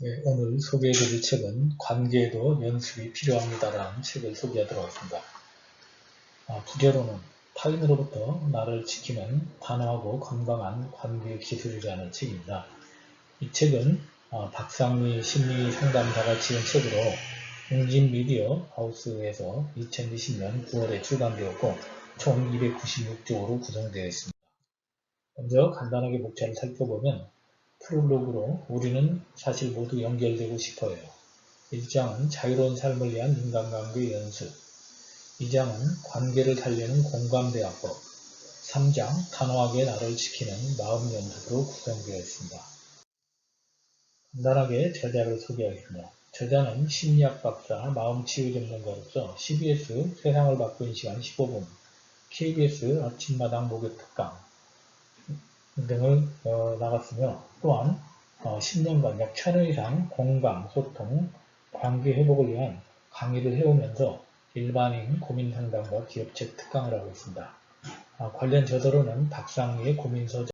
네, 오늘 소개해드릴 책은 관계에도 연습이 필요합니다라는 책을 소개하도록 하겠습니다. 아, 부제로는 타인으로부터 나를 지키는 단호하고 건강한 관계 기술이라는 책입니다. 이 책은 아, 박상미 심리 상담사가 지은 책으로 웅진 미디어 하우스에서 2020년 9월에 출간되었고 총 296조로 구성되어 있습니다. 먼저 간단하게 목차를 살펴보면 프롤로그로 우리는 사실 모두 연결되고 싶어요. 1장은 자유로운 삶을 위한 인간관계 연습 2장은 관계를 살리는 공감대화법 3장 단호하게 나를 지키는 마음 연습으로 구성되어 있습니다. 간단하게 저자를 소개하겠습니다. 저자는 심리학 박사, 마음치유 전문가로서 CBS 세상을 바꾼 시간 15분, KBS 아침마당 목요 특강, 등을 어, 나갔으며 또한 어, 10년간 약 1000회 이상 공감, 소통, 관계 회복을 위한 강의를 해오면서 일반인 고민 상담과 기업체 특강을 하고 있습니다. 아, 관련 저서로는 박상희의 고민서전,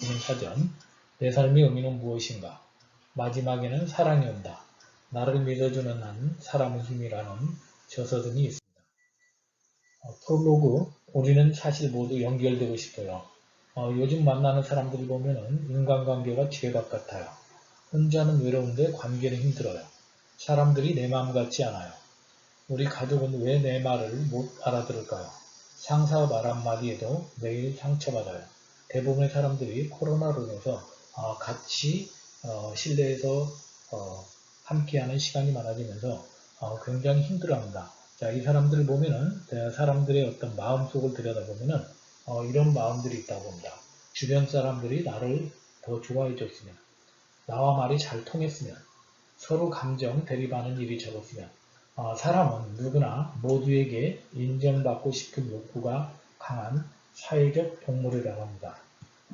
고민사전, 내 삶의 의미는 무엇인가, 마지막에는 사랑이 온다, 나를 믿어주는 한 사람의 힘이라는 저서 등이 있습니다. 어, 프롤로그, 우리는 사실 모두 연결되고 싶어요. 어, 요즘 만나는 사람들이 보면은 인간관계가 죄악 같아요. 혼자는 외로운데 관계는 힘들어요. 사람들이 내 마음 같지 않아요. 우리 가족은 왜 내 말을 못 알아들을까요? 상사 말 한마디에도 매일 상처받아요. 대부분의 사람들이 코로나로 인해서 어, 같이 어, 실내에서 어, 함께하는 시간이 많아지면서 어, 굉장히 힘들어합니다. 자, 이 사람들을 보면은 사람들의 어떤 마음속을 들여다보면은 어, 이런 마음들이 있다고 봅니다. 주변 사람들이 나를 더 좋아해 줬으면, 나와 말이 잘 통했으면, 서로 감정 대립하는 일이 적었으면, 어, 사람은 누구나 모두에게 인정받고 싶은 욕구가 강한 사회적 동물이라고 합니다.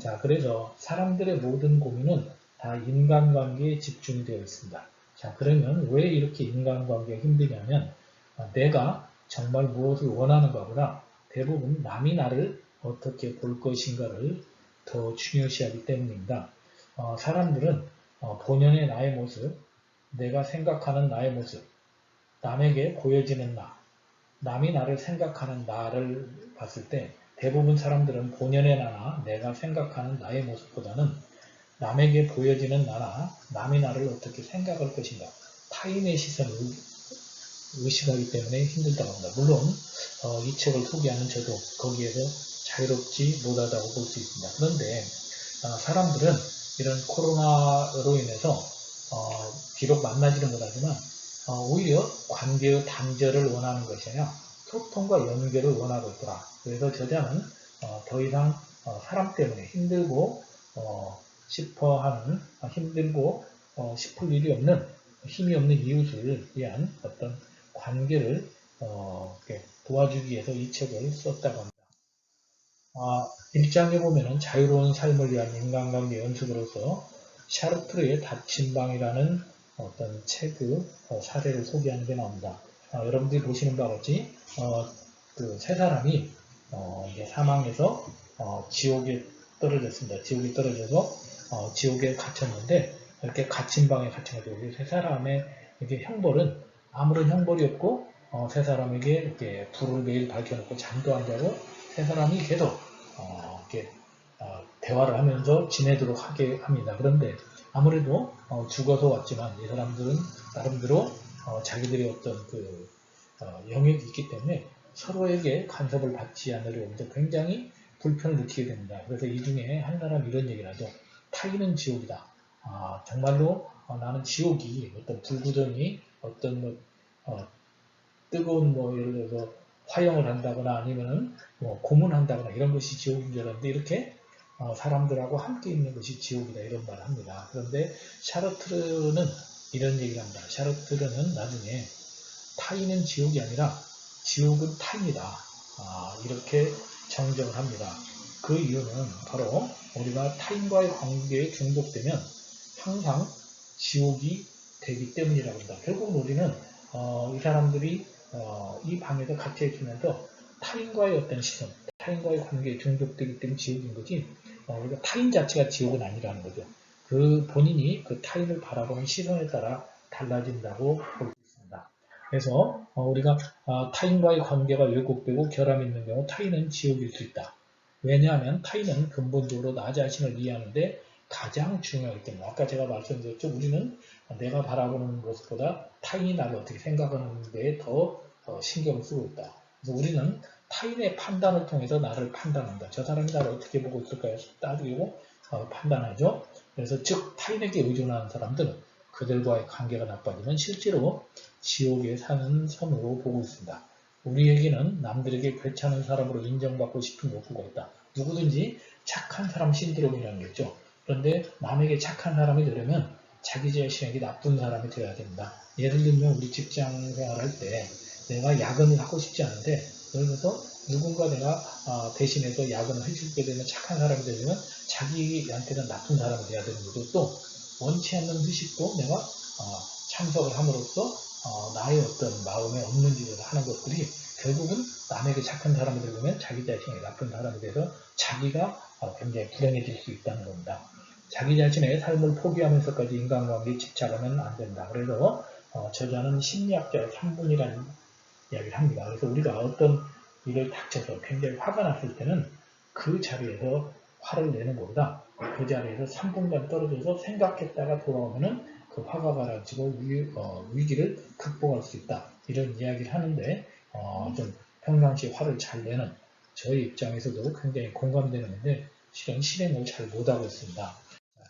자, 그래서 사람들의 모든 고민은 다 인간관계에 집중이 되어 있습니다. 자, 그러면 왜 이렇게 인간관계가 힘드냐면, 어, 내가 정말 무엇을 원하는가 보다 대부분 남이 나를 어떻게 볼 것인가를 더 중요시하기 때문입니다. 어, 사람들은 어, 본연의 나의 모습, 내가 생각하는 나의 모습, 남에게 보여지는 나, 남이 나를 생각하는 나를 봤을 때 대부분 사람들은 본연의 나나 내가 생각하는 나의 모습보다는 남에게 보여지는 나나 남이 나를 어떻게 생각할 것인가 타인의 시선을 의식하기 때문에 힘들다고 합니다. 물론 어, 이 책을 소개하는 저도 거기에서 자유롭지 못하다고 볼 수 있습니다. 그런데 어, 사람들은 이런 코로나로 인해서 어, 비록 만나지는 못하지만 어, 오히려 관계의 단절을 원하는 것이 아니라 소통과 연결을 원하고 있더라. 그래서 저자는 어, 더 이상 어, 사람 때문에 힘들고 어, 싶어하는 힘들고 싶을 일이 없는 힘이 없는 이웃을 위한 어떤 관계를 도와주기 위해서 이 책을 썼다고 합니다. 아, 1장에 보면은 자유로운 삶을 위한 인간관계 연습으로서 샤르트르의 닫힌 방이라는 어떤 책의 어, 사례를 소개하는 게 나옵니다. 아, 여러분들이 보시는 바와 같이 어, 그세 사람이 어, 이제 사망해서 어, 지옥에 떨어졌습니다. 지옥에 떨어져서 어, 지옥에 갇혔는데 이렇게 갇힌 방에 갇혀가지고 세 사람의 이게 형벌은 아무런 형벌이 없고 어, 세 사람에게 이렇게 불을 매일 밝혀놓고 잠도 안 자고 세 사람이 계속 어, 이렇게 어, 대화를 하면서 지내도록 하게 합니다. 그런데 아무래도 어, 죽어서 왔지만 이 사람들은 나름대로 어, 자기들의 어떤 그 어, 영역이 있기 때문에 서로에게 간섭을 받지 않으려고 굉장히 불편을 느끼게 됩니다. 그래서 이 중에 한 사람 이런 하죠. 타인은 지옥이다. 아, 정말로 어, 나는 지옥이 어떤 불구덩이 어떤 뭐, 어, 뜨거운 뭐 예를 들어서 화형을 한다거나 아니면은 뭐 고문한다거나 이런 것이 지옥인 줄 알았는데 이렇게 어, 사람들하고 함께 있는 것이 지옥이다 이런 말을 합니다. 그런데 샤르트르는 이런 얘기를 합니다. 샤르트르는 나중에 타인은 지옥이 아니라 지옥은 타인이다. 아, 이렇게 정정을 합니다. 그 이유는 바로 우리가 타인과의 관계에 중독되면 항상 지옥이 되기 때문이라고 합니다. 결국 우리는 어, 이 사람들이 어, 이 방에서 같이 있으면서 타인과의 어떤 시선, 타인과의 관계에 중독되기 때문에 지옥인 거지, 어, 우리가 타인 자체가 지옥은 아니라는 거죠. 그 본인이 그 타인을 바라보는 시선에 따라 달라진다고 볼수 있습니다. 그래서 어, 우리가 아, 타인과의 관계가 왜곡되고 결함이 있는 경우 타인은 지옥일 수 있다. 왜냐하면 타인은 근본적으로 나 자신을 이해하는데 가장 중요하기 때문에 아까 제가 말씀드렸죠. 우리는 내가 바라보는 것보다 타인이 나를 어떻게 생각하는 데에 더 어, 신경을 쓰고 있다. 그래서 우리는 타인의 판단을 통해서 나를 판단한다. 저 사람이 나를 어떻게 보고 있을까요? 따지고 어, 판단하죠. 그래서 즉 타인에게 의존하는 사람들은 그들과의 관계가 나빠지면 실제로 지옥에 사는 선으로 보고 있습니다. 우리에게는 남들에게 괜찮은 사람으로 인정받고 싶은 욕구가 있다. 누구든지 착한 사람 신드롬이라는 게 있죠. 그런데 남에게 착한 사람이 되려면 자기 자신에게 나쁜 사람이 되어야 된다. 예를 들면 우리 직장 생활할 때 내가 야근을 하고 싶지 않은데 그러면서 누군가 내가 아, 대신해서 야근을 해주게 되면 착한 사람이 되려면 자기한테는 나쁜 사람이 돼야 되는 거죠. 또 원치 않는 의식도 내가 어, 참석을 함으로써 어, 나의 어떤 마음에 없는 짓을 하는 것들이 결국은 남에게 착한 사람이 되려면 자기 자신이 나쁜 사람이 돼서 자기가 어, 굉장히 불행해질 수 있다는 겁니다. 자기 자신의 삶을 포기하면서까지 인간관계에 집착하면 안 된다. 그래서 어, 저자는 심리학자의 3분이라는 이야기를 합니다. 그래서 우리가 어떤 일을 닥쳐서 굉장히 화가 났을 때는 그 자리에서 화를 내는 것보다 그 자리에서 3분간 떨어져서 생각했다가 돌아오면은 그 화가 가라지고 위, 어, 위기를 극복할 수 있다. 이런 이야기를 하는데 어, 좀 평상시 화를 잘 내는 저희 입장에서도 굉장히 공감되는데 실은 실행을 잘 못하고 있습니다.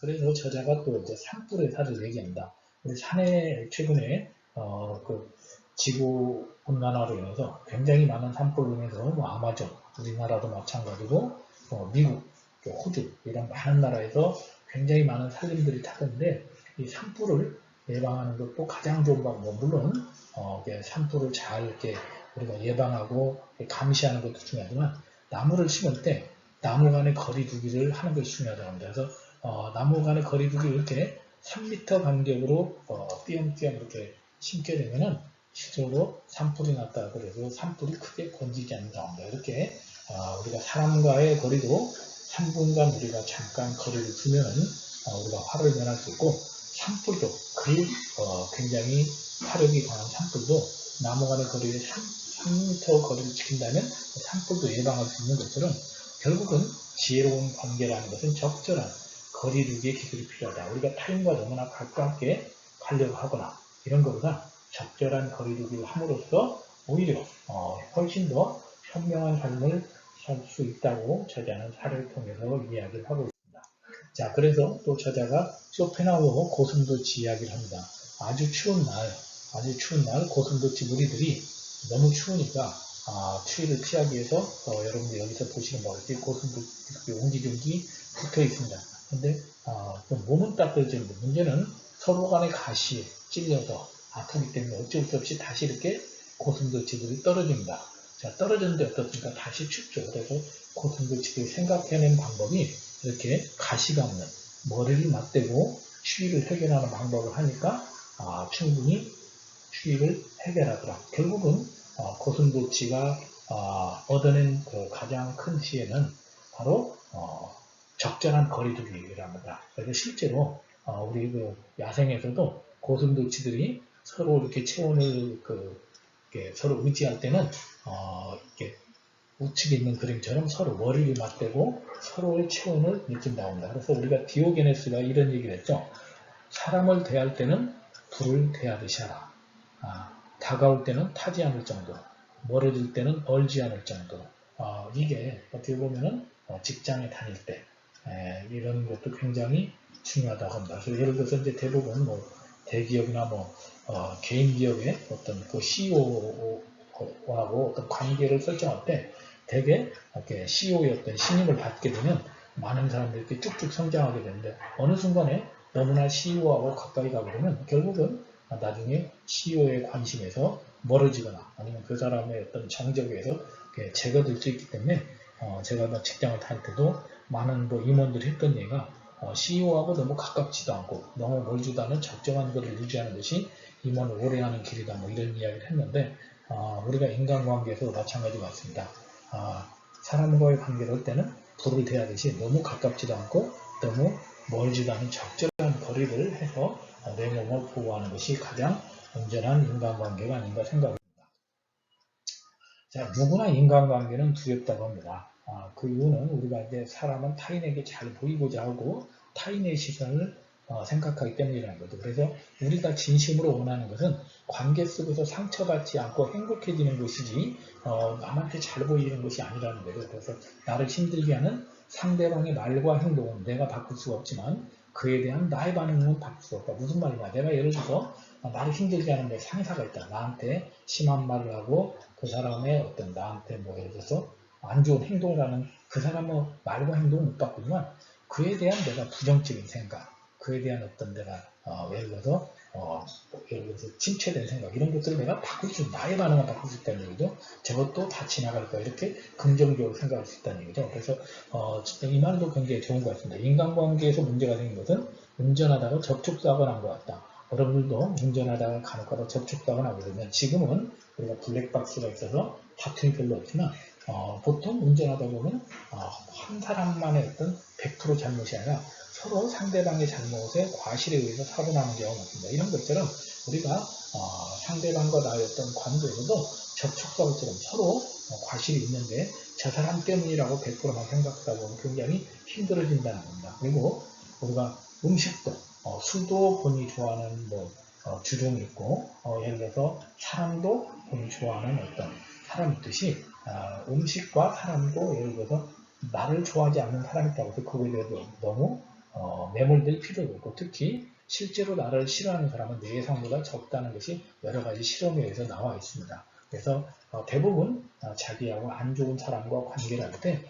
그래서 저자가 또 이제 산불의 살을 얘기합니다. 우리 산에 최근에 어, 그 지구 온난화로 인해서 굉장히 많은 산불로 인해서 뭐 아마존, 우리나라도 마찬가지고 어, 미국, 또 호주 이런 많은 나라에서 굉장히 많은 산림들이 타던데 이 산불을 예방하는 것도 가장 좋은 방법. 물론 어, 산불을 잘 이렇게 우리가 예방하고 감시하는 것도 중요하지만 나무를 심을 때 나무 간의 거리 두기를 하는 것이 중요하다고 합니다. 그래서 어, 나무 간의 거리 두기 이렇게 3m 간격으로 어, 띄엄띄엄 이렇게 심게 되면은 실제로 산불이 났다 그래도 산불이 크게 번지지 합니다. 이렇게 어, 우리가 사람과의 거리도 3분간 우리가 잠깐 거리를 두면은 어, 우리가 화를 면할 수 있고 산불도 그 어, 굉장히 화력이 강한 산불도 나무 간의 거리를 3, 3m 거리를 지킨다면 산불도 예방할 수 있는 것처럼 결국은 지혜로운 관계라는 것은 적절한 거리두기의 기술이 필요하다. 우리가 타인과 너무나 가깝게 가려고 하거나 이런 것보다 적절한 거리두기를 함으로써 오히려 어, 훨씬 더 현명한 삶을 살 수 있다고 저자는 사례를 통해서 이야기를 하고 있습니다. 자, 그래서 또 저자가 쇼펜하우어 고슴도치 이야기를 합니다. 아주 추운 날, 아주 추운 날 고슴도치 무리들이 너무 추우니까 아, 추위를 피하기 위해서 어, 여러분들 여기서 보시는 바와 같이 고슴도치 옹기종기 붙어 있습니다. 근데 아, 좀 몸은 따뜻해지는데 문제는 서로 간의 가시에 찔려서 아프기 때문에 어쩔 수 없이 다시 이렇게 고슴도치들이 떨어집니다. 자, 떨어졌는데 어떻습니까? 다시 춥죠. 그래서 고슴도치들이 생각해낸 방법이 이렇게 가시가 없는 머리를 맞대고 추위를 해결하는 방법을 하니까 아, 충분히 추위를 해결하더라. 결국은 어, 고슴도치가 어, 얻어낸 그 가장 큰 시에는 바로 어, 적절한 거리두기랍니다. 그래서 실제로 어, 우리 그 야생에서도 고슴도치들이 서로 이렇게 체온을 그 이렇게 서로 의지할 때는 어, 이렇게 우측에 있는 그림처럼 서로 머리를 맞대고 서로의 체온을 느낀다고 합니다. 그래서 우리가 디오게네스가 이런 얘기를 했죠. 사람을 대할 때는 불을 대하듯이 하라. 아, 다가올 때는 타지 않을 정도, 멀어질 때는 얼지 않을 정도. 어, 이게 어떻게 보면은 어, 직장에 다닐 때 에, 이런 것도 굉장히 중요하다고 합니다. 그래서 예를 들어서 이제 대부분 뭐 대기업이나 뭐 어, 개인 기업의 어떤 그 CEO하고 어떤 관계를 설정할 때 대개 이렇게 CEO의 어떤 신임을 받게 되면 많은 사람들이 이렇게 쭉쭉 성장하게 되는데 어느 순간에 너무나 CEO하고 가까이 가게 되면 결국은 나중에 CEO의 관심에서 멀어지거나 아니면 그 사람의 어떤 정적에서 제거될 수 있기 때문에 어, 제가 뭐 직장을 다닐 때도 많은 뭐 임원들이 했던 얘기가 어, CEO하고 너무 가깝지도 않고 너무 멀지도 않은 적정한 것을 유지하는 것이 임원을 오래 하는 길이다 뭐 이런 이야기를 했는데 어, 우리가 인간관계에서도 마찬가지 같습니다. 아, 사람과의 관계를 할 때는 불을 대하듯이 너무 가깝지도 않고 너무 멀지도 않은 적절한 거리를 해서 어, 내 몸을 보호하는 것이 가장 온전한 인간관계가 아닌가 생각합니다. 자, 누구나 인간관계는 두렵다고 합니다. 아, 그 이유는 우리가 이제 사람은 타인에게 잘 보이고자 하고 타인의 시선을 어, 생각하기 때문이라는 거죠. 그래서 우리가 진심으로 원하는 것은 관계 속에서 상처받지 않고 행복해지는 것이지 어, 남한테 잘 보이는 것이 아니라는 거죠. 그래서 나를 힘들게 하는 상대방의 말과 행동은 내가 바꿀 수가 없지만 그에 대한 나의 반응은 바꿀 수 없다. 무슨 말이냐? 내가 예를 들어서 나를 힘들게 하는 내 상사가 있다. 나한테 심한 말을 하고 그 사람의 어떤 나한테 뭐 예를 들어서 안 좋은 행동을 하는 그 사람의 말과 행동은 못 바꾸지만 그에 대한 내가 부정적인 생각, 그에 대한 어떤 내가 어, 예를 들어서 어, 예를 들어서 침체된 생각 이런 것들을 내가 바꿀 수 나의 반응을 바꿀 수 있다는 얘기죠. 저것도 다 지나갈 거야 이렇게 긍정적으로 생각할 수 있다는 얘기죠. 그래서 어, 이 말도 굉장히 좋은 것 같습니다. 인간관계에서 문제가 생긴 것은 운전하다가 접촉사고 난 것 같다. 여러분들도 운전하다가 간혹가다 접촉사고 나거든요. 지금은 우리가 블랙박스가 있어서 다툼이 별로 없지만 어, 보통 운전하다 보면 어, 한 사람만의 어떤 100% 잘못이 아니라 서로 상대방의 잘못에 과실에 의해서 사고 나는 경우가 많습니다. 이런 것처럼 우리가 어, 상대방과 나의 어떤 관계에서도 접촉사고처럼 서로 어, 과실이 있는데 저 사람 때문이라고 100%만 생각하다 보면 굉장히 힘들어진다는 겁니다. 그리고 우리가 음식도 어, 술도 본인이 좋아하는 뭐 어, 주종이 있고 어, 예를 들어서 사람도 본인이 좋아하는 어떤 사람이 있듯이 아, 음식과 사람도 예를 들어서 나를 좋아하지 않는 사람이 있다고 해서 그거에 대해서 너무 어, 매몰될 필요가 없고 특히 실제로 나를 싫어하는 사람은 내 예상보다 적다는 것이 여러 가지 실험에 의해서 나와 있습니다. 그래서 어, 대부분 어, 자기하고 안 좋은 사람과 관계를 할 때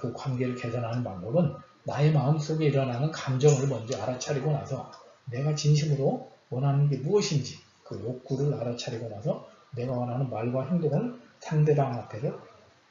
그 관계를 개선하는 방법은 나의 마음속에 일어나는 감정을 먼저 알아차리고 나서 내가 진심으로 원하는 게 무엇인지 그 욕구를 알아차리고 나서 내가 원하는 말과 행동을 상대방 앞에서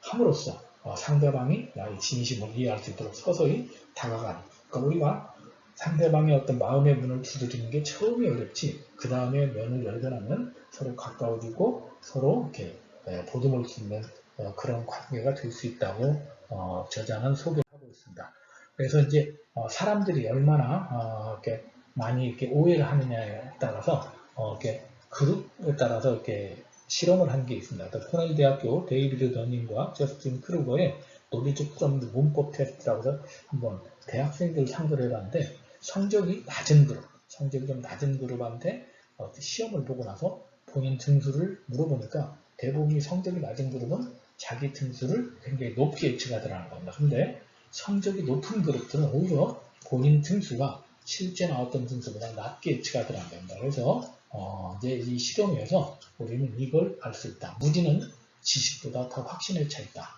함으로써 어, 상대방이 나의 진심을 이해할 수 있도록 서서히 다가가는 그러니까 우리가 상대방의 어떤 마음의 문을 두드리는 게 처음이 어렵지 그 다음에 면을 열고 나면 서로 가까워지고 서로 이렇게 예, 보듬을 수 있는 어, 그런 관계가 될 수 있다고 어, 저자는 소개하고 있습니다. 그래서 이제 어, 사람들이 얼마나 어, 이렇게 많이 이렇게 오해를 하느냐에 따라서 어, 이렇게 그룹에 따라서 이렇게 실험을 한 게 있습니다. 코넬 대학교 데이비드 더닝과 저스틴 크루거의 노리즈 프롬드 문법 테스트라고 해서 한번 대학생들 상대로 해봤는데 성적이 낮은 그룹, 성적이 좀 낮은 그룹한테 어, 시험을 보고 나서 본인 등수를 물어보니까 대부분이 성적이 낮은 그룹은 자기 등수를 굉장히 높게 예측하더라는 겁니다. 근데 성적이 높은 그룹들은 오히려 본인 등수가 실제 나왔던 등수보다 낮게 예측하더라는 겁니다. 그래서 어, 이제 이 실험에서 우리는 이걸 알 수 있다. 무지는 지식보다 더 확신에 차 있다.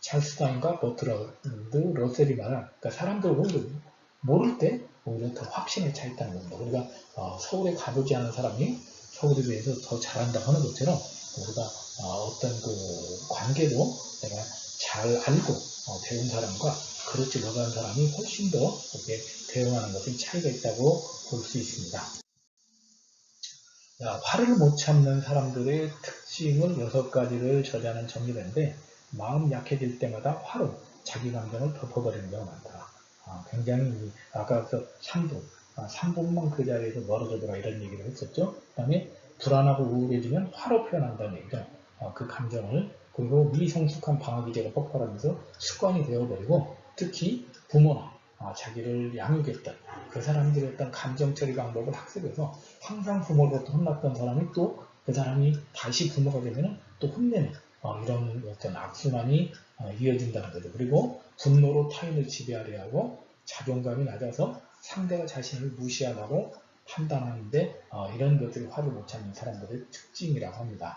찰스 다인과 버트런드, 러셀이 말한 그러니까 사람들은 모를 때 오히려 더 확신에 차 있다는 겁니다. 우리가 어, 서울에 가보지 않은 사람이 서울에 대해서 더 잘한다 하는 것처럼 우리가 어, 떤그 관계도 내가 잘 알고 어, 배운 사람과 그렇지 못한 사람이 훨씬 더 이렇게 대응하는 것은 차이가 있다고 볼 수 있습니다. 자, 화를 못 참는 사람들의 특징을 여섯 가지를 저자는 정리했는데 마음 약해질 때마다 화로 자기 감정을 덮어버리는 경우가 많다. 아, 굉장히 아까 그 3분, 아, 3분만 그 자리에서 멀어져더라 이런 얘기를 했었죠. 그 다음에 불안하고 우울해지면 화로 표현한다는 얘기죠. 아, 그 감정을 그리고 미성숙한 방어 기제가 폭발하면서 습관이 되어버리고 특히 부모나 아, 자기를 양육했던 그 사람들의 어떤 감정 처리 방법을 학습해서 항상 부모로부터 혼났던 사람이 또 그 사람이 다시 부모가 되면 또 혼내는 어, 이런 어떤 악순환이 어, 이어진다는 거죠. 그리고 분노로 타인을 지배하려 하고 자존감이 낮아서 상대가 자신을 무시하다고 판단하는데 어, 이런 것들이 화를 못 참는 사람들의 특징이라고 합니다.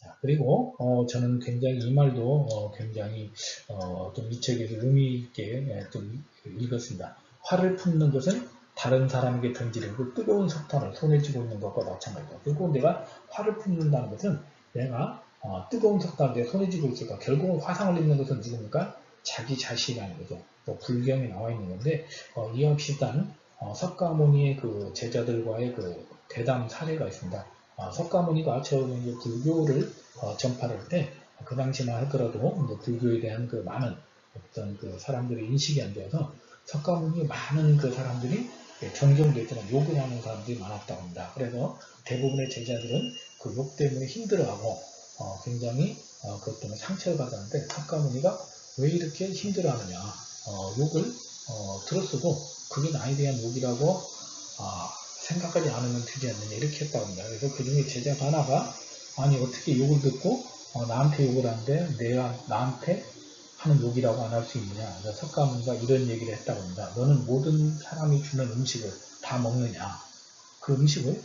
자, 그리고 어, 저는 굉장히 이 말도 어, 굉장히 어, 좀이 책에서 의미 있게 예, 좀 읽었습니다. 화를 품는 것은 다른 사람에게 던지는 뜨거운 석탄을 손에 쥐고 있는 것과 마찬가지다. 그리고 내가 화를 품는다는 것은 내가 어, 뜨거운 석탄을 내 손에 쥐고 있을까? 결국은 화상을 입는 것은 누굽니까? 자기 자신이라는 거죠. 또 불경에 나와 있는 건데 어, 비슷한 어, 석가모니의 그 제자들과의 그 대담 사례가 있습니다. 어, 석가모니가 처음에 이제 불교를 어, 전파할 때 그 당시만 하더라도 불교에 대한 그 많은 어떤 그 사람들의 인식이 안 되어서 석가모니 많은 그 사람들이 예, 존경됐지만 욕을 하는 사람들이 많았다고 합니다. 그래서 대부분의 제자들은 그 욕 때문에 힘들어하고 어, 굉장히 어, 그것 때문에 상처를 받았는데 석가모니가 왜 이렇게 힘들어하느냐 어, 욕을 어, 들었어도 그게 나에 대한 욕이라고 아, 생각하지 않으면 되지 않느냐 이렇게 했다고 합니다. 그래서 그 중에 제자 하나가 아니 어떻게 욕을 듣고 어, 나한테 욕을 하는데 내가 나한테 하는 욕이라고 안 할 수 있느냐. 석가모니가 이런 얘기를 했다고 합니다. 너는 모든 사람이 주는 음식을 다 먹느냐. 그 음식을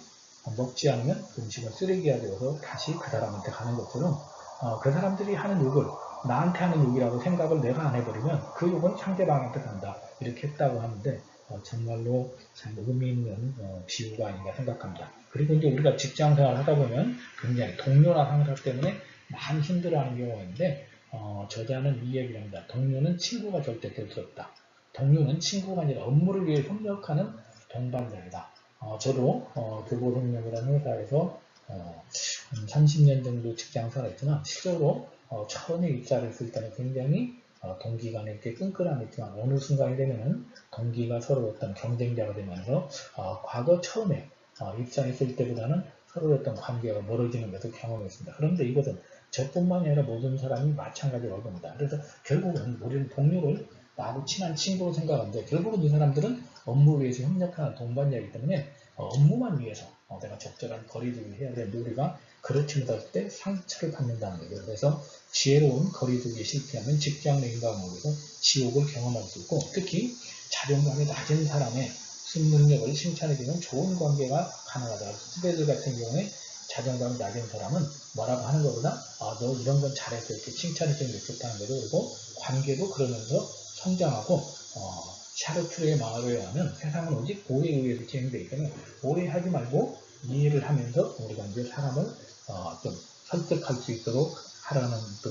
먹지 않으면 그 음식은 쓰레기가 되어서 다시 그 사람한테 가는 것처럼 어, 그 사람들이 하는 욕을 나한테 하는 욕이라고 생각을 내가 안 해버리면 그 욕은 상대방한테 간다. 이렇게 했다고 하는데 어, 정말로 참 의미 있는 어, 비유가 아닌가 생각합니다. 그리고 이제 우리가 직장 생활 하다 보면 굉장히 동료나 상사 때문에 많이 힘들어하는 경우가 있는데 어, 저자는 이 얘기를 합니다. 동료는 친구가 절대 될 수 없다. 동료는 친구가 아니라 업무를 위해 협력하는 동반자이다. 어, 저도 어, 교보생명이라는 회사에서 어, 한 30년 정도 직장 생활했지만 실제로 어, 처음에 입사를 했을 때는 굉장히 어, 동기 간에 이렇게 끈끈함이 있지만 어느 순간이 되면은 동기가 서로 어떤 경쟁자가 되면서 어, 과거 처음에 어, 입사했을 때보다는 서로 어떤 관계가 멀어지는 것을 경험했습니다. 그런데 이것은 저뿐만이 아니라 모든 사람이 마찬가지라고 봅니다. 그래서 결국은 우리는 동료를 나하고 친한 친구로 생각하는데 결국은 이 사람들은 업무 위해서 협력하는 동반자이기 때문에 어, 업무만 위해서 어, 내가 적절한 거리두기를 해야 되는데 우리가 그렇지 못할 때 상처를 받는다는 거죠. 그래서 지혜로운 거리두기에 실패하면 직장 내 인간관계에서 지옥을 경험할 수 있고 특히 자존감이 낮은 사람의 순능력을 칭찬해주는 좋은 관계가 가능하다. 후배들 같은 경우에 자존감이 낮은 사람은 뭐라고 하는 것보다 아, 너 이런 건 잘했어 이렇게 칭찬해주는 게 좋다는 거죠. 그리고 관계도 그러면서 성장하고 어, 샤르트르의 말에 의하면 세상은 오직 오해에 의해서 진행되기 때문에 오해하지 말고 이해를 하면서 우리가 이제 사람을 어, 좀 설득할 수 있도록 하라는 또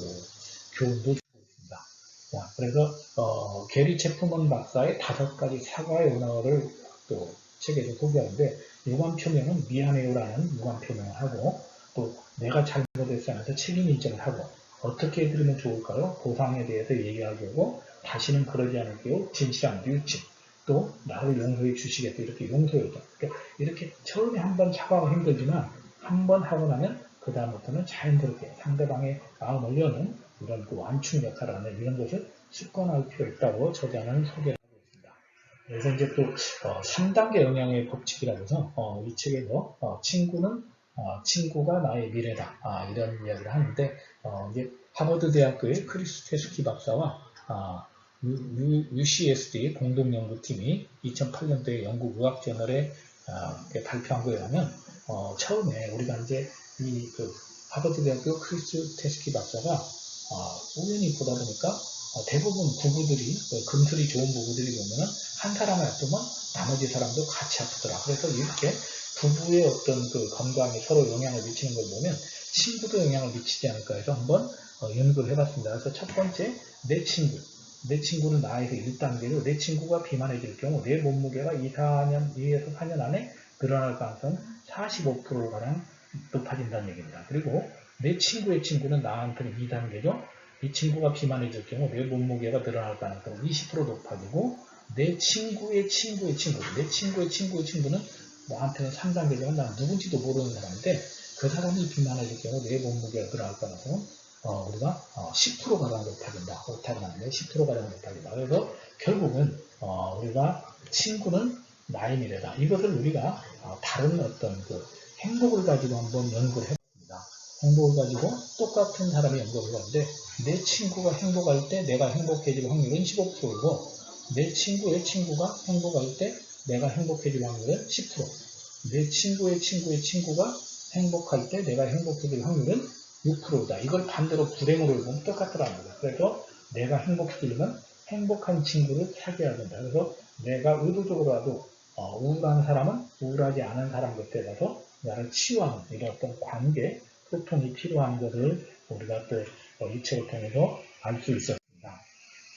교훈도 주고 있습니다. 자, 그래서 어, 게리 체프먼 박사의 다섯 가지 사과의 은하를 또 책에서 소개하는데 유감 표명은 미안해요라는 유감 표명을 하고 또 내가 잘못했어 하면서 책임 인정을 하고 어떻게 해드리면 좋을까요? 보상에 대해서 얘기하고 다시는 그러지 않을게요. 진실한 뉘우침 또 나를 용서해 주시겠다 이렇게 용서해 줘. 그러니까 이렇게 처음에 한 번 사과가 힘들지만 한 번 하고 나면 그 다음부터는 자연스럽게 상대방의 마음을 여는 이런 그 완충 역할을 하는 이런 것을 습관할 필요 있다고 저자는 소개하고 있습니다. 그래서 이제 또 어, 3단계 영향의 법칙이라고 해서 어, 이 책에서 어, 친구는 어, 친구가 나의 미래다 아, 이런 이야기를 하는데 어, 이제 하버드 대학교의 크리스테스키 박사와 아, UCSD 공동연구팀이 2008년도에 영국 의학저널에 아, 이렇게 발표한 거에 의하면 어, 처음에 우리가 이제 이 그 하버드 대학교 크리스 테스키 박사가 어, 우연히 보다 보니까 어, 대부분 부부들이 그 금술이 좋은 부부들이 보면은 한 사람을 아프면 나머지 사람도 같이 아프더라. 그래서 이렇게 부부의 어떤 그 건강에 서로 영향을 미치는 걸 보면 친구도 영향을 미치지 않을까 해서 한번 어, 연구를 해봤습니다. 그래서 첫 번째 내 친구, 내 친구는 나에서 1단계로 내 친구가 비만해질 경우 내 몸무게가 2, 4년, 2에서 4년 안에 늘어날 가능성 45%가량 높아진다는 얘기입니다. 그리고 내 친구의 친구는 나한테는 2단계죠. 이 친구가 비만해질 경우 내 몸무게가 늘어날 가능성 20% 높아지고 내 친구의 친구의 친구, 내 친구의 친구의 친구는 나한테는 3단계지만 난 누군지도 모르는 사람인데 그 사람이 비만해질 경우 내 몸무게가 늘어날 가능성은 어, 우리가 어, 10%가량 높아진다. 오타가 나는데 10%가량 높아진다. 그래서 결국은 어, 우리가 친구는 나의 미래다. 이것을 우리가 어, 다른 어떤 그 행복을 가지고 한번 연구를 해봤습니다. 행복을 가지고 똑같은 사람이 연구를 해봤는데 내 친구가 행복할 때 내가 행복해질 확률은 15%이고 내 친구의 친구가 행복할 때 내가 행복해질 확률은 10%. 내 친구의 친구의 친구가 행복할 때 내가 행복해질 확률은 6%다. 이걸 반대로 불행으로 보면 거죠. 그래서 내가 행복해지려면 행복한 친구를 사귀어야 된다. 그래서 내가 의도적으로라도 어, 우울한 사람은 우울하지 않은 사람 곁에 가서 나를 치유하는 이런 어떤 관계, 소통이 필요한 것을 우리가 또 이 책을 통해서 알 수 있었습니다.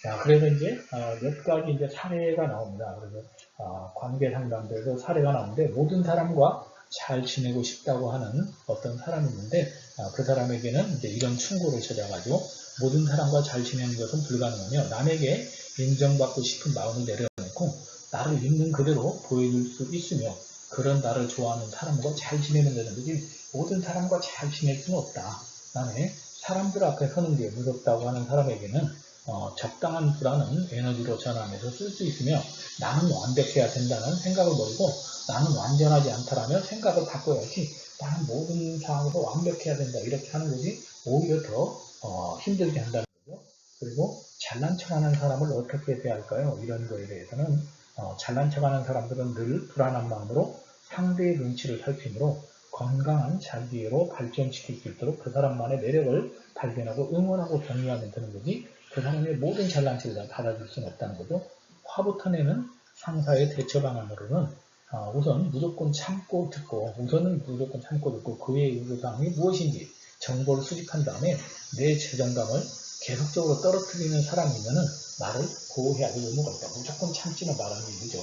자, 그래서 이제 어, 몇 가지 이제 사례가 나옵니다. 그래서 어, 관계 상담대에서 사례가 나오는데 모든 사람과 잘 지내고 싶다고 하는 어떤 사람이 있는데 아, 그 사람에게는 이제 이런 충고를 찾아가지고 모든 사람과 잘 지내는 것은 불가능하며 남에게 인정받고 싶은 마음을 내려놓고 나를 있는 그대로 보여줄 수 있으며 그런 나를 좋아하는 사람과 잘 지내면 되는 거지 모든 사람과 잘 지낼 수는 없다. 그다음에 사람들 앞에 서는 게 무섭다고 하는 사람에게는 어, 적당한 불안은 에너지로 전환해서 쓸 수 있으며 나는 완벽해야 된다는 생각을 버리고 나는 완전하지 않다라며 생각을 바꿔야지 나는 모든 상황에서 완벽해야 된다 이렇게 하는 것이 오히려 더 어, 힘들게 한다는 거죠. 그리고 잘난 척하는 사람을 어떻게 대할까요? 이런 거에 대해서는 어, 잘난 척하는 사람들은 늘 불안한 마음으로 상대의 눈치를 살피므로 건강한 자기로 발전시킬 수 있도록 그 사람만의 매력을 발견하고 응원하고 격려하면 되는 거지 그 사람의 모든 잘난 척을 다 받아줄 수는 없다는 거죠. 화부터 내는 상사의 대처 방안으로는 어, 우선 무조건 참고 듣고 우선은 무조건 참고 듣고 그의 요구사항이 무엇인지 정보를 수집한 다음에 내 자존감을 계속적으로 떨어뜨리는 사람이면은 나를 보호해야 될 의무가 있다. 무조건 참지는 말하는 얘기죠.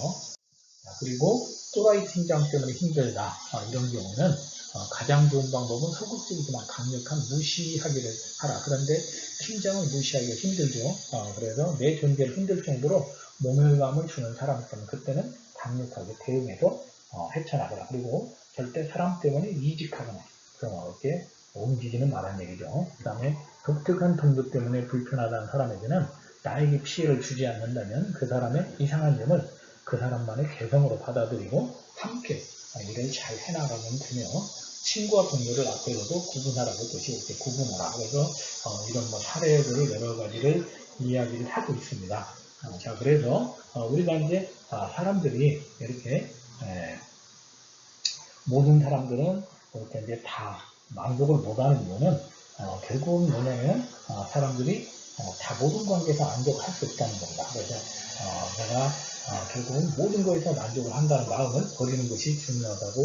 자, 그리고 또라이 팀장 때문에 힘들다. 아, 이런 경우는 어, 가장 좋은 방법은 소극적이지만 강력한 무시하기를 하라. 그런데 팀장을 무시하기가 힘들죠. 어, 그래서 내 존재를 힘들 정도로 모멸감을 주는 사람 때문에 그때는 강력하게 대응해서 어, 헤쳐나가라. 그리고 절대 사람 때문에 이직하거나 그렇게 옮기지는 말한 얘기죠. 그 다음에 독특한 동료 때문에 불편하다는 사람에게는 나에게 피해를 주지 않는다면 그 사람의 이상한 점을 그 사람만의 개성으로 받아들이고 함께 일을 잘 해나가면 되며 친구와 동료를 앞에서도 구분하라고 뜻이 이렇게 구분하라. 그래서 어, 이런 뭐 사례들 여러 가지를 이야기를 하고 있습니다. 어, 자 그래서 어, 우리가 이제 아, 사람들이 이렇게 에, 모든 사람들은 이렇게 이제 다 만족을 못하는 이유는 어, 결국은 뭐냐면 어, 사람들이 어, 다 모든 관계에서 만족할 수 없다는 겁니다. 그래서 어, 내가 어, 결국은 모든 것에서 만족을 한다는 마음을 버리는 것이 중요하다고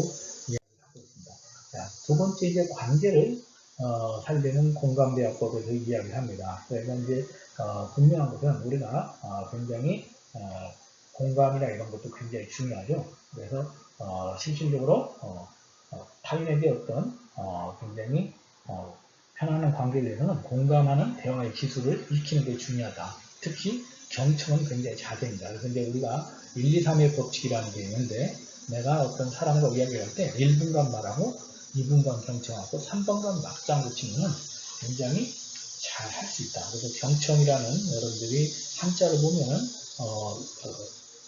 이야기하고 있습니다. 자, 두 번째 이제 관계를 어, 살리는 공감대학법에 대해 이야기를 합니다. 그래서 이제 어, 분명한 것은 우리가 어, 굉장히 어, 공감이나 이런 것도 굉장히 중요하죠. 그래서 어, 실질적으로 어, 어, 타인에게 어떤 어, 굉장히 어, 편안한 관계에 대해서는 공감하는 대화의 기술을 익히는 게 중요하다. 특히 경청은 굉장히 자세입니다. 그래서 이제 우리가 1, 2, 3의 법칙이라는 게 있는데 내가 어떤 사람과 이야기할 때 1분간 말하고 2분간 경청하고 3분간 막장 붙이면 굉장히 잘 할 수 있다. 그래서 경청이라는 여러분들이 한자를 보면은 어,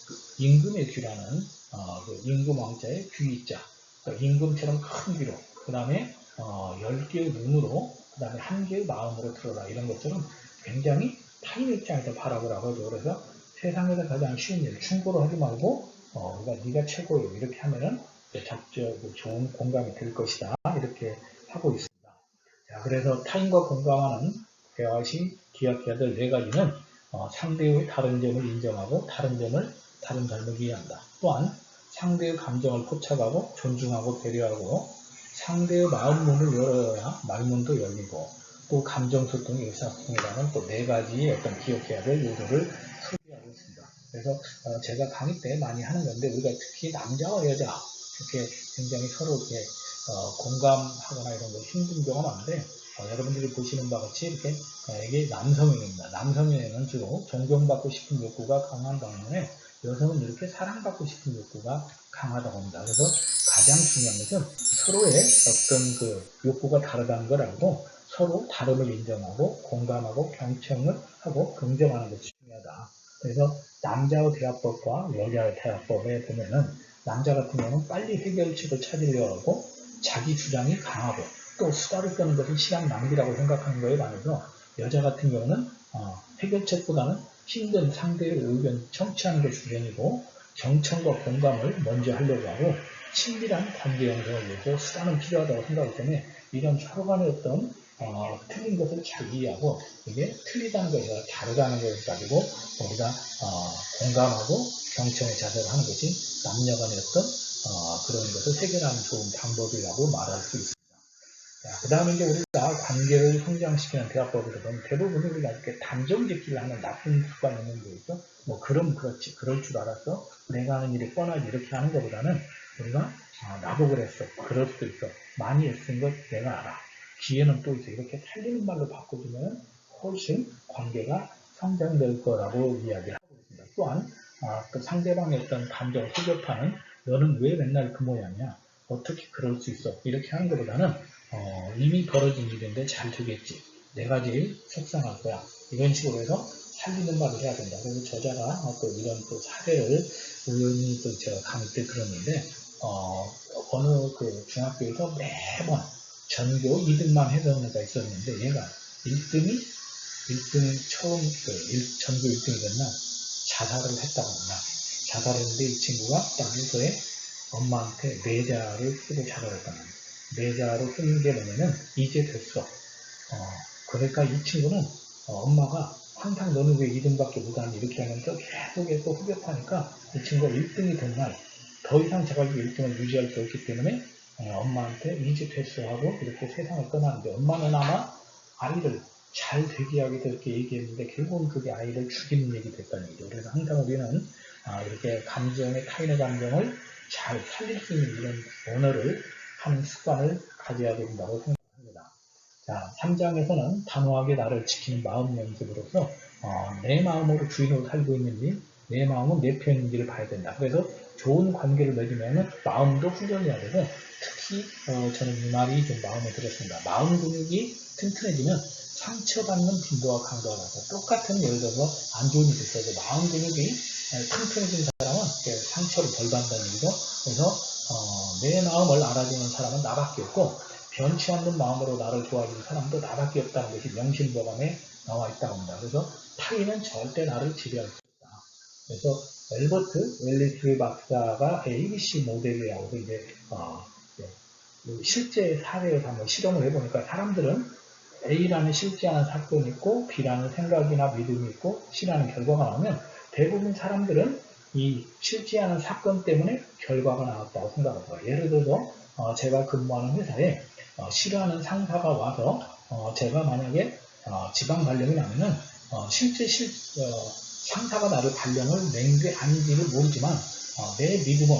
그 임금의 귀라는 어, 그 임금 왕자의 귀자 그러니까 임금처럼 큰 귀로 그 다음에 어, 10개의 눈으로 그 다음에 한 개의 마음으로 들어라 이런 것처럼 굉장히 타인 입장에서 바라보라고 하죠. 그래서 세상에서 가장 쉬운 일 충고를 하지 말고 어, 우리가 네가 최고예요 이렇게 하면은 적절 좋은 공감이 될 것이다 이렇게 하고 있습니다. 자, 그래서 타인과 공감하는 대화시 기억해야 될 네 가지는 어, 상대의 다른 점을 인정하고 다른 점을 다른 점을 이해한다. 또한 상대의 감정을 포착하고 존중하고 배려하고 상대의 마음 문을 열어야 말문도 열리고 또 감정 소통이 의사소통이라는 또 네 가지의 어떤 기억해야 될 요소를 소개하고 있습니다. 그래서 어, 제가 강의 때 많이 하는 건데 우리가 특히 남자와 여자 이렇게 굉장히 서로 이렇게 어, 공감하거나 이런 거 힘든 경우가 많은데 어, 여러분들이 보시는 바와 같이 이렇게 어, 이게 남성형입니다. 남성형은 주로 존경받고 싶은 욕구가 강한 반면에 여성은 이렇게 사랑받고 싶은 욕구가 강하다고 합니다. 그래서 가장 중요한 것은 서로의 어떤 그 욕구가 다르다는 걸 알고 서로 다름을 인정하고 공감하고 경청을 하고 긍정하는 것이 중요하다. 그래서 남자의 대화법과 여자의 대화법에 보면은 남자 같은 경우는 빨리 해결책을 찾으려고 하고 자기 주장이 강하고 또 수다를 떠는 것은 시간 낭비라고 생각하는 거에 반해서 여자 같은 경우는 어, 해결책보다는 힘든 상대의 의견 청취하는 것이 우선이고 경청과 공감을 먼저 하려고 하고 친밀한 관계 형성을 위해서 수단은 필요하다고 생각하기 때문에 이런 서로 간의 어떤 어, 틀린 것을 잘 이해하고 이게 틀리다는 것이 다르다는 것을 가지고 우리가 어, 공감하고 경청의 자세를 하는 것이 남녀 간의 어떤 어, 그런 것을 해결하는 좋은 방법이라고 말할 수 있습니다. 그 다음에 이제 우리가 관계를 성장시키는 보면 대부분 우리가 이렇게 단정 짓기를 하는 나쁜 습관이 있는 게 있죠. 뭐 그럼 그렇지 그럴 줄 알았어 내가 하는 일이 뻔하지 이렇게 하는 것보다는 우리가 아, 나도 그랬어 그럴 수도 있어 많이 애쓴 것 내가 알아 기회는 또 있어 이렇게 살리는 말로 바꿔주면 훨씬 관계가 성장될 거라고 이야기를 하고 있습니다. 또한 아, 그 상대방의 어떤 감정을 흡입하는 너는 왜 맨날 그 모양이야? 어떻게 그럴 수 있어? 이렇게 하는 것보다는 어, 이미 벌어진 일인데 잘 되겠지. 내가 제일 속상할 거야. 이런 식으로 해서 살리는 말을 해야 된다. 그래서 저자가 어, 또 이런 또 사례를 우연히 또 제가 강의 때 들었는데 어, 어느 그 중학교에서 매번 전교 2등만 해서 애가 있었는데 얘가 1등이 1등 처음 그 일- 전교 1등이 됐나 자살을 했다고 합니다. 자살을 했는데 이 친구가 딱 유서에 엄마한테 매자를 쓰고 자살했다는 거예요. 매자로 쓰는 게 뭐냐면 이제 됐어. 어, 그러니까 이 친구는 어, 엄마가 항상 너는 왜 2등밖에 못하니 이렇게 하면서 계속 계속 후벼파니까 이 친구가 1등이 된 날 더 이상 자기가 1등을 유지할 수 없기 때문에 어, 엄마한테 이제 됐어 하고 이렇게 세상을 떠나는데 엄마는 아마 아이를 잘 되게 하기 위해서 이렇게 얘기했는데 결국은 그게 아이를 죽이는 얘기 됐다는 얘기죠. 그래서 항상 우리는 아, 이렇게 감정의 타인의 감정을 잘 살릴 수 있는 이런 언어를 하는 습관을 가져야 된다고 생각합니다. 자, 3장에서는 단호하게 나를 지키는 마음 연습으로서 어, 내 마음으로 주인으로 살고 있는지 내 마음은 내 편인지를 봐야 된다. 그래서 좋은 관계를 맺으면 마음도 훈련해야 되고 특히 어, 저는 이 말이 좀 마음에 들었습니다. 마음 근육이 튼튼해지면 상처받는 빈도와 강도가 낮아. 똑같은 예를 들어서 안 좋은 일이 있어도 마음 근육이 에, 튼튼해진 사람은 상처를 덜 받는다는 얘기죠. 그래서 어, 내 마음을 알아주는 사람은 나밖에 없고 변치 않는 마음으로 나를 좋아해주는 사람도 나밖에 없다는 것이 명심보감에 나와 있다고 합니다. 그래서 타인은 절대 나를 지배할 수 없다. 그래서 엘버트 웰리스 박사가 ABC 모델이라고 이제 어, 네, 그 실제 사례에서 한번 실험을 해보니까 사람들은 A라는 실제 하는 사건이 있고 B라는 생각이나 믿음이 있고 C라는 결과가 나오면 대부분 사람들은 이 실제하는 사건 때문에 결과가 나왔다고 해요. 예를 들어서 어, 제가 근무하는 회사에 어, 싫어하는 상사가 와서 어, 제가 만약에 어, 지방 발령이 나면은 어, 실제 실, 어, 상사가 나를 발령을 낸 게 아닌지를 모르지만 어, 내 믿음은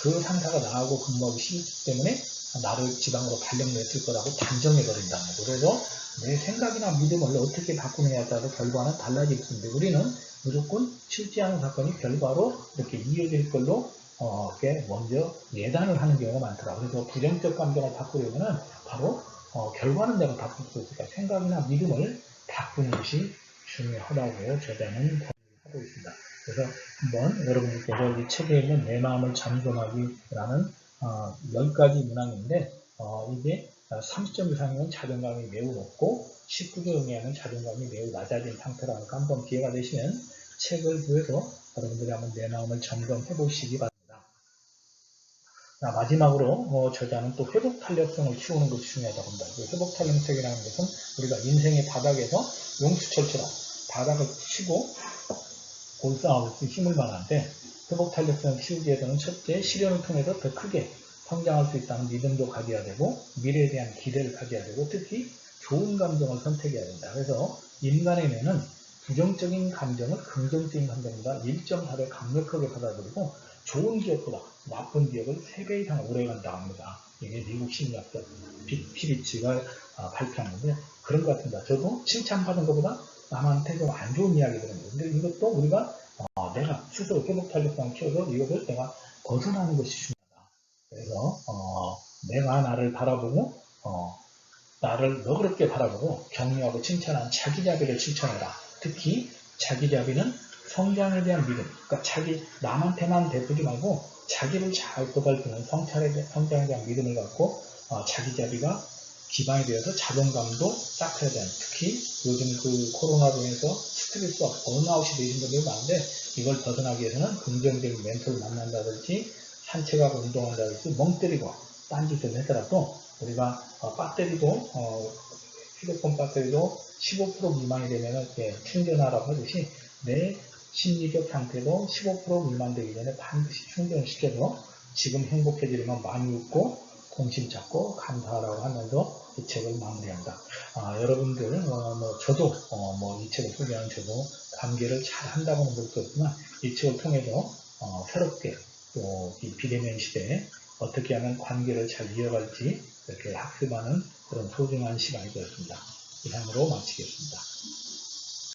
그 상사가 나하고 근무하기 싫기 때문에 나를 지방으로 발령 냈을 거라고 단정해 버린다는 거죠. 그래서 내 생각이나 믿음을 어떻게 바꾸느냐에 따라서 결과는 있는데 우리는 무조건 실제하는 사건이 결과로 이렇게 이어질 걸로 어, 이렇게 먼저 예단을 하는 경우가 많더라고요. 그래서 부정적 감정을 바꾸려면은 바로 어, 결과는 내가 바꿀 수 있으니까 생각이나 믿음을 바꾸는 것이 중요하다고 저자는 하고 있습니다. 그래서 한번 여러분께서 이 책에 있는 내 마음을 잠금하기라는 어, 10가지 문항인데 어, 이게 30점 이상이면 자존감이 매우 높고 19점 이하는 자존감이 매우 낮아진 상태라니까 한번 기회가 되시면 책을 구해서 여러분들이 한번 내 마음을 점검해 보시기 바랍니다. 자, 마지막으로 어, 저자는 또 회복 탄력성을 키우는 것이 중요하다고 합니다. 그 회복 탄력성이라는 것은 우리가 인생의 바닥에서 용수철처럼 바닥을 치고 수 힘을 받는데 회복 탄력성을 키우기 위해서는 첫째 시련을 통해서 더 크게 성장할 수 있다는 믿음도 가져야 되고 미래에 대한 기대를 가져야 되고 특히 좋은 감정을 선택해야 된다. 그래서 인간의 뇌는 부정적인 감정을 긍정적인 감정보다 1.4배 강력하게 받아들이고 좋은 기억보다 나쁜 기억을 3배 이상 오래 간다고 합니다. 이게 미국 심리학자 피- 피리츠가 아, 발표하는데 그런 것 같습니다. 저도 칭찬받은 것보다 남한테 좀 안 좋은 이야기 들었는데 근데 이것도 우리가 어, 내가 스스로 회복 탄력성을 키워서 이것을 내가 벗어나는 것이 중요하다. 그래서 어, 내가 나를 바라보고 어, 나를 너그럽게 바라보고 격려하고 칭찬한 자기자비를 실천해라. 특히 자기자비는 성장에 대한 믿음, 그러니까 자기 남한테만 베푸지 말고 자기를 잘 보살피는 성찰에 대한, 성장에 대한 믿음을 갖고 어, 자기자비가 기반이 되어서 자존감도 쌓아야 되는 특히 요즘 그 코로나로 인해서 스트레스와 번아웃이 되신 분들이 많은데 이걸 벗어나기 위해서는 긍정적인 멘토를 만난다든지 산책하고 운동한다든지 멍 때리고 딴짓을 하더라도 우리가 어, 배터리도 어, 휴대폰 배터리도 15% 미만이 되면 이렇게 충전하라고 하듯이 내 심리적 상태도 15% 미만 되기 전에 반드시 충전을 시켜서 지금 행복해지려면 많이 웃고 공심 찾고 감사하라고 하면서 이 책을 마무리한다. 아, 여러분들 어, 뭐 저도 어, 뭐이 책을 소개한 저도 관계를 잘 한다고는 볼수 없지만 이 책을 통해서 어, 새롭게 또 이 비대면 시대에 어떻게 하면 관계를 잘 이어갈지 이렇게 학습하는 그런 소중한 시간이 되었습니다. 이상으로 마치겠습니다.